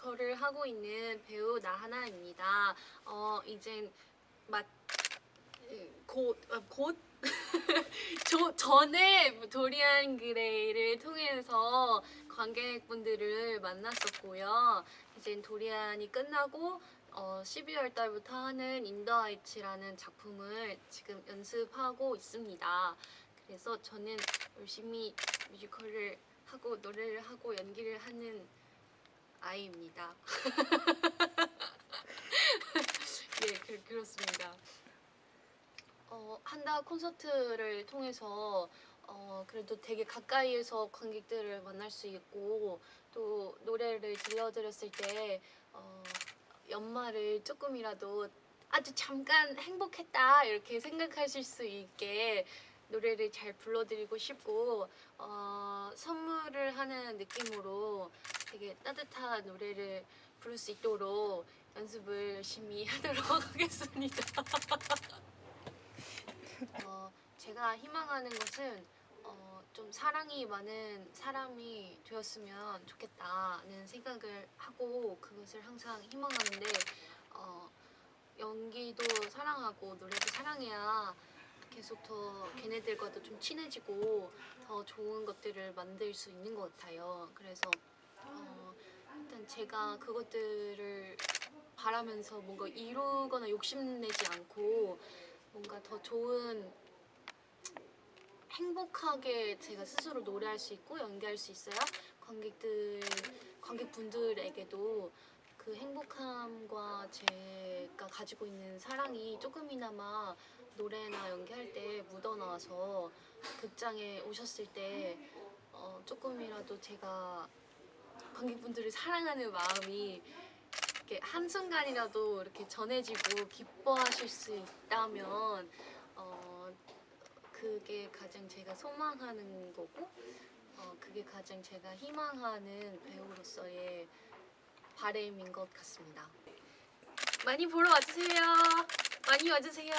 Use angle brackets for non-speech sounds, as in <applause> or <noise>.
보컬을 하고 있는 배우 나하나입니다. 어, 이젠 막 곧, 어, 곧? <laughs> 전에 도리안 그레이를 통해서 관객분들을 만났었고요. 이젠 도리안이 끝나고 어, 12월 달부터 하는 인더아이츠라는 작품을 지금 연습하고 있습니다. 그래서 저는 열심히 뮤지컬을 하고 노래를 하고 연기를 하는 아이입니다. <laughs> 예, 그, 그렇습니다. 어, 한다 콘서트를 통해서 어, 그래도 되게 가까이에서 관객들을 만날 수 있고 또 노래를 들려드렸을 때 어, 연말을 조금이라도 아주 잠깐 행복했다 이렇게 생각하실 수 있게 노래를 잘 불러드리고 싶고 어, 선물을 하는 느낌으로 되게 따뜻한 노래를 부를 수 있도록 연습을 열심히 <laughs> 하도록 하겠습니다. <laughs> 어, 제가 희망하는 것은 어, 좀 사랑이 많은 사람이 되었으면 좋겠다는 생각을 하고 그것을 항상 희망하는데 어, 연기도 사랑하고 노래도 사랑해야 계속 더 걔네들과도 좀 친해지고 더 좋은 것들을 만들 수 있는 것 같아요. 그래서 어, 일단 제가 그것들을 바라면서 뭔가 이루거나 욕심내지 않고 뭔가 더 좋은 행복하게 제가 스스로 노래할 수 있고 연기할 수 있어야 관객들 관객분들에게도 그 행복함과 제가 가지고 있는 사랑이 조금이나마 노래나 연기할 때 묻어나와서 극장에 오셨을 때 어, 조금이라도 제가 관객분들을 사랑하는 마음이 이렇게 한순간이라도 이렇게 전해지고 기뻐하실 수 있다면 어, 그게 가장 제가 소망하는 거고 어, 그게 가장 제가 희망하는 배우로서의 바램인 것 같습니다. 많이 보러 와주세요. 많이 와주세요.